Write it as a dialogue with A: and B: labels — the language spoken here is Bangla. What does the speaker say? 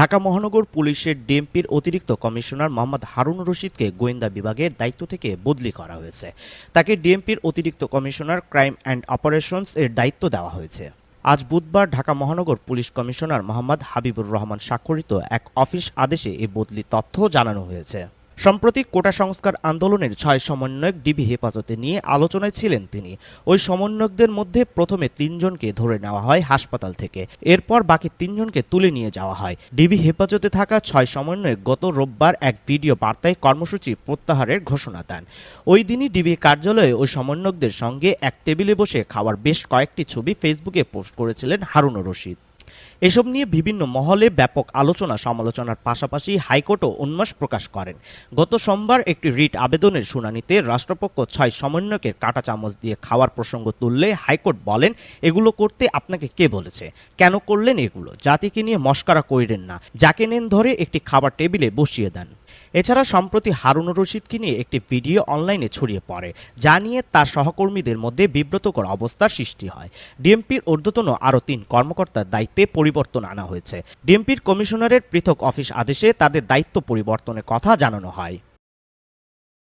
A: ঢাকা মহানগর পুলিশের ডিএমপির অতিরিক্ত কমিশনার মোহাম্মদ হারুন রশিদকে গোয়েন্দা বিভাগের দায়িত্ব থেকে বদলি করা হয়েছে। তাকে ডিএমপির অতিরিক্ত কমিশনার ক্রাইম অ্যান্ড অপারেশনস এর দায়িত্ব দেওয়া হয়েছে। আজ বুধবার ঢাকা মহানগর পুলিশ কমিশনার মোহাম্মদ হাবিবুর রহমান স্বাক্ষরিত এক অফিস আদেশে এই বদলি তথ্য জানানো হয়েছে। সম্প্রতি কোটা সংস্কার আন্দোলনের ছয় সমন্বয়ক ডিবি হেফাজতে নিয়ে আলোচনায় ছিলেন তিনি। ওই সমন্বয়কদের মধ্যে প্রথমে তিনজনকে ধরে নেওয়া হয় হাসপাতাল থেকে। এরপর বাকি তিনজনকে তুলে নিয়ে যাওয়া হয়। ডিবি হেফাজতে থাকা ছয় সমন্বয়ক গত রোববার এক ভিডিও বার্তায় কর্মসূচি প্রত্যাহারের ঘোষণা দেন। ওই দিনই ডিবি কার্যালয়ে ওই সমন্বয়কদের সঙ্গে এক টেবিলে বসে খাওয়ার বেশ কয়েকটি ছবি ফেসবুকে পোস্ট করেছিলেন হারুন রশিদ। এসব নিয়ে বিভিন্ন মহলে ব্যাপক আলোচনা সমালোচনার পাশাপাশি হাইকোর্টও উন্মাস প্রকাশ করেন। গত সোমবার একটি রিট আবেদনের শুনানিতে রাষ্ট্রপক্ষ ছয় সমন্বয়কের কাটা চামচ দিয়ে খাওয়ার প্রসঙ্গ তুললে হাইকোর্ট বলেন, এগুলো করতে আপনাকে কে বলেছে? কেন করলেন এগুলো? জাতিকে নিয়ে মস্করা করিলেন না। যাকে নেন ধরে একটি খাবার টেবিলে বসিয়ে দেন। এছাড়া সম্প্রতি হারুন রশিদকে নিয়ে একটি ভিডিও অনলাইনে ছড়িয়ে পড়ে, যা নিয়ে তার সহকর্মীদের মধ্যে বিব্রতকর অবস্থার সৃষ্টি হয়। ডিএমপির ঊর্ধ্বতন আরও তিন কর্মকর্তার দায়িত্বে পরিবর্তন আনা হয়েছে। ডিএমপির কমিশনারের পৃথক অফিস আদেশে তাদের দায়িত্ব পরিবর্তনের কথা জানানো হয়।